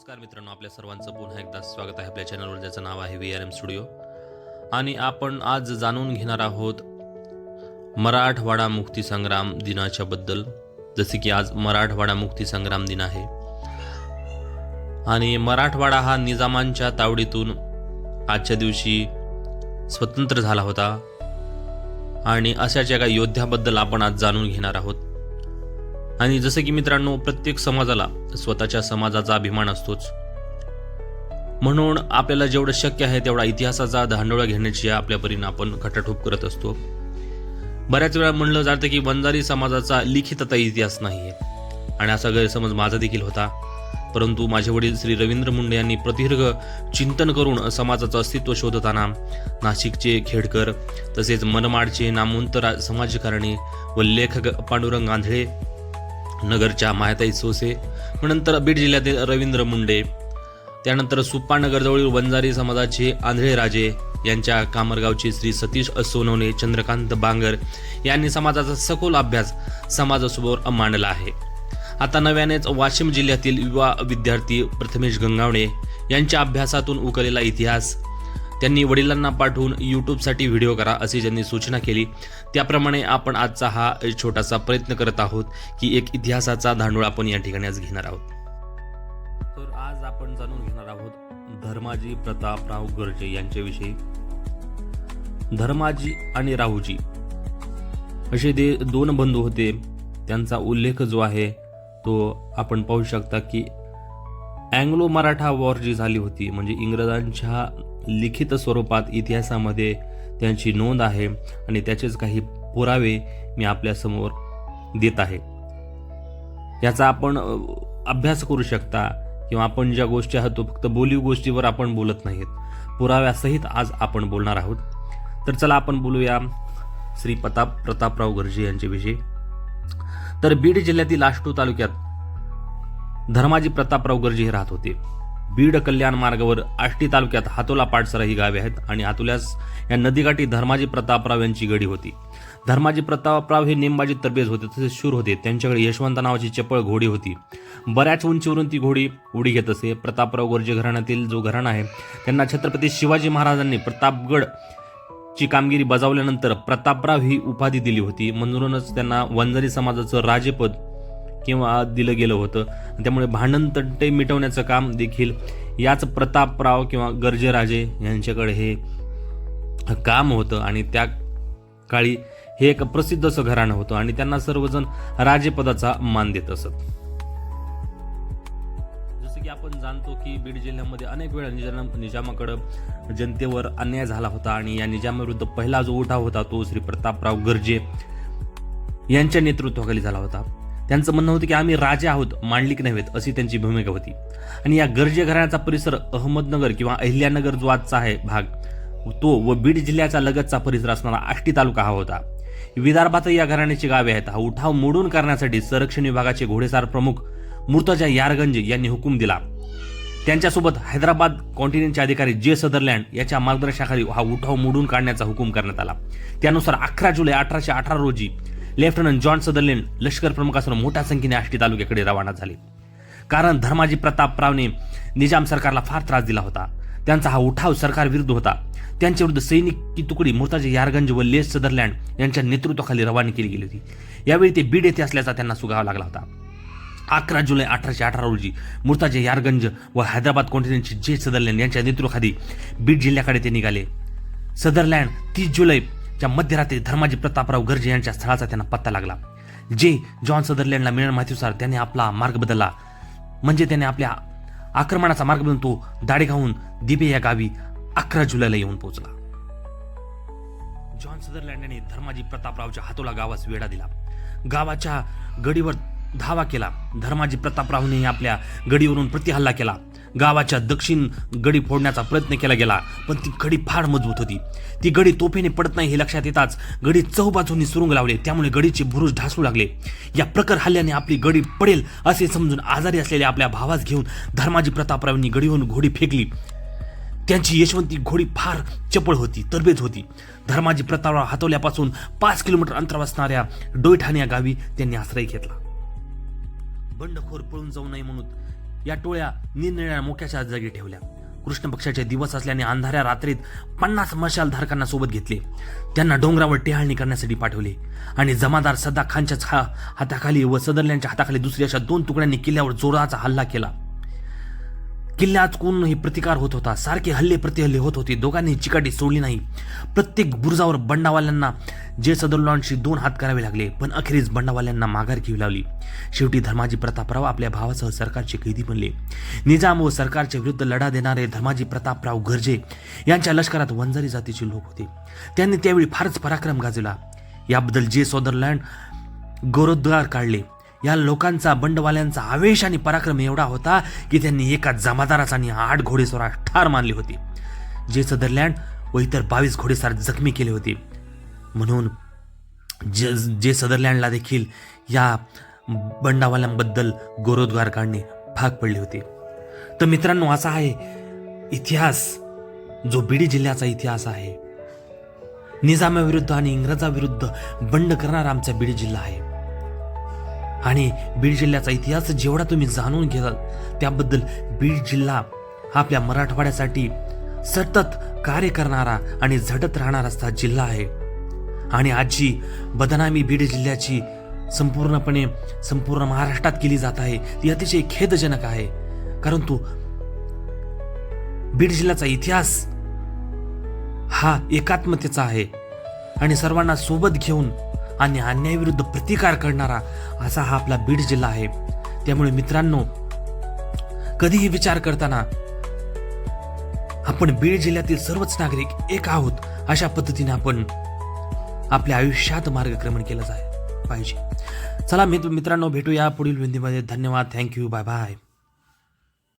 नमस्कार मित्रांनो आपल्या सर्वांचं पुन्हा एकदा स्वागत आहे आपल्या चॅनलवर ज्याचं नाव आहे व्ही आर एम स्टुडिओ आणि आपण आज जाणून घेणार आहोत मराठवाडा मुक्तीसंग्राम दिनाच्या बद्दल. जसे की आज मराठवाडा मुक्तीसंग्राम दिन आहे. आणि मराठवाडा हा निजामांच्या तावडीतून आजच्या दिवशी स्वतंत्र झाला होता. आणि अशाच एका योद्ध्याबद्दल आपण आज जाणून घेणार आहोत. आणि जसं की मित्रांनो प्रत्येक समाजाला स्वतःच्या समाजाचा अभिमान असतोच. म्हणून आपल्याला जेवढं शक्य आहे तेवढा इतिहासाचा धांडोळा घेण्याची आपल्या परीनं आपण खटाठोप करत असतो. बऱ्याच वेळा म्हणलं जातं की वंजारी समाजाचा लिखितता इतिहास नाही आहे. आणि असा गैरसमज माझा देखील होता. परंतु माझे वडील श्री रवींद्र मुंडे यांनी प्रदीर्घ चिंतन करून समाजाचं अस्तित्व शोधताना नाशिकचे खेडकर तसेच मनमाडचे नामंतरा समाजकारणी व लेखक पांडुरंग आंधळे नगरच्या मायाताई सोसे व नंतर बीड जिल्ह्यातील रवींद्र मुंडे त्यानंतर सुप्पानगरजवळील वंजारी समाजाचे आंधळे राजे यांच्या कामरगावचे श्री सतीश सोनवणे चंद्रकांत बांगर यांनी समाजाचा सखोल अभ्यास समाजासमोर मांडला आहे. आता नव्यानेच वाशिम जिल्ह्यातील युवा विद्यार्थी प्रथमेश गंगावणे यांच्या अभ्यासातून उकलेला इतिहास त्यांनी वडिलांना पाठवून यूट्यूबसाठी व्हिडिओ करा अशी ज्यांनी सूचना केली. त्याप्रमाणे आपण आजचा हा छोटासा प्रयत्न करत आहोत की एक इतिहासाचा धांडोळा आपण या ठिकाणी आज घेणार आहोत. तर आज आपण जाणून घेणार आहोत धर्माजी प्रतापराव गर्जे यांच्याविषयी. धर्माजी आणि राहूजी असे ते दोन बंधू होते. त्यांचा उल्लेख जो आहे तो आपण पाहू शकता की अँग्लो मराठा वॉर जी झाली होती म्हणजे इंग्रजांच्या लिखित स्वरूपात इतिहासामध्ये त्यांची नोंद आहे आणि त्याचेच काही पुरावे मी आपल्यासमोर देत आहे. याचा आपण अभ्यास करू शकता किंवा आपण ज्या गोष्टी आहात तो फक्त बोलीव गोष्टीवर आपण बोलत नाहीत. पुराव्यासहित आज आपण बोलणार आहोत. तर चला आपण बोलूया श्री प्रताप प्रतापराव गर्जे यांच्याविषयी. तर बीड जिल्ह्यातील आष्टू तालुक्यात धर्माजी प्रतापराव गर्जे हे राहत होते. बीड कल्याण मार्गावर आष्टी तालुक्यात हातोला पाटसरा ही गावे आहेत आणि हातोल्यास या नदीकाठी धर्माजी प्रतापराव यांची गडी होती. धर्माजी प्रतापराव हे नेमबाजी तरबेज होते तसेच शूर होते. त्यांच्याकडे यशवंत नावाची चपळ घोडी होती. बऱ्याच उंचीवरून ती घोडी उडी घेत असे. प्रतापराव गोरजे घराण्यातील जो घराणा आहे त्यांना छत्रपती शिवाजी महाराजांनी प्रतापगड ची कामगिरी बजावल्यानंतर प्रतापराव ही उपाधी दिली होती. म्हणूनच त्यांना वंजारी समाजाचं राजेपद किंवा दिलं गेलं होतं. त्यामुळे भांडण तंटे मिटवण्याचं काम देखील याच प्रतापराव किंवा गर्जराजे यांच्याकडे हे काम होतं आणि त्या काळी हे एक प्रसिद्ध असं घराणं होतं आणि त्यांना सर्वजण राजेपदाचा मान देत असत. जसं की आपण जाणतो की बीड जिल्ह्यामध्ये अनेक वेळा निजाम निजामाकडं जनतेवर अन्याय झाला होता आणि या निजामाविरुद्ध पहिला जो उठाव होता तो श्री प्रतापराव गर्जे यांच्या नेतृत्वाखाली झाला होता. त्यांचं म्हणणं होतं की आम्ही राजे आहोत मांडलिक नव्हेत अशी त्यांची भूमिका होती. आणि या गर्जे घराण्याचा परिसर अहमदनगर किंवा अहिल्यानगर जो आजचा आहे भाग तो व बीड जिल्ह्याचा लगतचा परिसर असणारा आष्टी तालुका हा होता. विदर्भात या घराण्याची गावे आहेत. हा उठाव मोडून करण्यासाठी संरक्षण विभागाचे घोडेसार प्रमुख मृतजा यारगंज यांनी हुकूम दिला. त्यांच्यासोबत हैदराबाद कॉन्टिनेंटचे अधिकारी जे सदरलँड याच्या मार्गदर्शनाखाली हा उठाव मोडून काढण्याचा हुकूम करण्यात आला. त्यानुसार अकरा जुलै अठराशे अठरा रोजी लेफ्टनंट जॉन सदरलेन लष्कर प्रमुखासह मोठ्या संख्येने आष्टी तालुक्याकडे रवाना झाले. कारण धर्माजी प्रतापरावने निजाम सरकारला फार त्रास दिला होता. त्यांचा हा उठाव सरकार विरुद्ध होता. त्यांच्या विरुद्ध सैनिक की तुकडी मुर्ताजी यारगंज व लेस सदरलँड यांच्या नेतृत्वाखाली रवानी केली गेली होती. यावेळी ते बीड येथे असल्याचा त्यांना सुगावा लागला होता. अकरा जुलै अठराशे अठरा रोजी मुर्ताजे यारगंज व हैदराबाद कॉन्टिनेंटचे जे सदरलँड यांच्या नेतृत्वाखाली बीड जिल्ह्याकडे ते निघाले. सदरलँड तीस जुलै जुलैच्या मध्यरात्री धर्माजी प्रतापराव गर्जे यांच्या स्थळाचा त्यांना पत्ता लागला. जे जॉन सदरलँडला मिळणार माहितीनुसार त्याने आपला मार्ग बदलला. म्हणजे त्याने आपल्या आक्रमणाचा मार्ग बदलून तो दाडेगावहून दिबे या गावी अकरा जुलैला येऊन पोहोचला. जॉन सदरलँड यांनी धर्माजी प्रतापरावच्या हातोला गावास वेढा दिला. गावाच्या गडीवर धावा केला. धर्माजी प्रतापरावने आपल्या गडीवरून प्रतिहल्ला केला. गावाच्या दक्षिण गडी फोडण्याचा प्रयत्न केला गेला पण ती गडी फार मजबूत होती. ती गडी तोफेने पडत नाही हे लक्षात येताच गडी चौबाजूंनी सुरुंग लावले त्यामुळे गडीचे बुरुज ढासू लागले. या प्रकार हल्ल्याने आपली गडी पडेल असे समजून आजारी असलेल्या आपल्या भावास घेऊन धर्माजी प्रतापरावांनी गडीहून घोडी फेकली. त्यांची यशवंती घोडी फार चपळ होती तरबेज होती. धर्माजी प्रतापराव हातवल्यापासून पाच किलोमीटर अंतरावर असणाऱ्या डोईठाण या गावी त्यांनी आश्रय घेतला. बंडखोर पळून जाऊ नये म्हणून या टोळ्या निरनिळ्या मोक्याच्या जागी ठेवल्या. कृष्ण पक्षाचे दिवस असल्याने अंधाऱ्या रात्रीत पन्नास मशालधारकांना सोबत घेतले. त्यांना डोंगरावर टेहाळणी करण्यासाठी पाठवले. आणि जमादार सदा खानच्या हाताखाली व सदरल्यांच्या हाताखाली दुसऱ्या अशा दोन तुकड्यांनी किल्ल्यावर जोराचा हल्ला केला. किल्ल्यात कोणही प्रतिकार होत होता? सारखे हल्ले प्रतिहल्ले होत होते. दोघांनी चिकाटी सोडली नाही. प्रत्येक बुरुजावर बंडावाल्यांना जे सदरलॉनशी दोन हात करावे लागले पण अखेरीस बंडावाल्यांना माघार घ्यावी लावली. शेवटी धर्माजी प्रतापराव आपल्या भावासह सरकारचे कैदी बनले. निजाम व सरकारच्या विरुद्ध लढा देणारे धर्माजी प्रतापराव गर्जे यांच्या लष्करात वंजारी जातीचे लोक होते. त्यांनी त्यावेळी फारच पराक्रम गाजवला याबद्दल जे सदरलँड गौरवद्वार काढले या लोकांचा बंडवाल्यांचा आवेश आणि पराक्रम एवढा होता की त्यांनी एका जमादाराचा आणि आठ घोडेस्वारास ठार मानली होती. जे सदरलँड व इतर बावीस घोडेस्वार जखमी केले होते. म्हणून जे जे सदरलँडला देखील या बंडावाल्यांबद्दल गौरवद्वार काढणे भाग पडले होते. तर मित्रांनो असा आहे इतिहास जो बीडी जिल्ह्याचा इतिहास आहे. निजामाविरुद्ध आणि इंग्रजाविरुद्ध बंड करणारा आमचा बीड जिल्हा आहे. आणि बीड जिल्ह्याचा इतिहास जेवढा तुम्ही जाणून घ्याल त्याबद्दल बीड जिल्हा हा आपल्या मराठवाड्यासाठी सतत कार्य करणारा आणि झटत राहणारा असा जिल्हा आहे. आणि आजची बदनामी बीड जिल्ह्याची संपूर्णपणे संपूर्ण महाराष्ट्रात केली जात आहे ती अतिशय खेदजनक आहे. परंतु बीड जिल्ह्याचा इतिहास हा एकात्मतेचा आहे. आणि सर्वांना सोबत घेऊन आणि अन्यायाविरुद्ध प्रतिकार करणारा असा हा आपला बीड जिल्हा आहे. त्यामुळे मित्रांनो कधीही विचार करताना आपण बीड जिल्ह्यातील सर्वच नागरिक एक आहोत अशा पद्धतीने आपण आपल्या आयुष्यात मार्गक्रमण केलं जाय पाहिजे. चला मित्र मित्रांनो भेटूया पुढील विंदीमध्ये. धन्यवाद. Thank you bye bye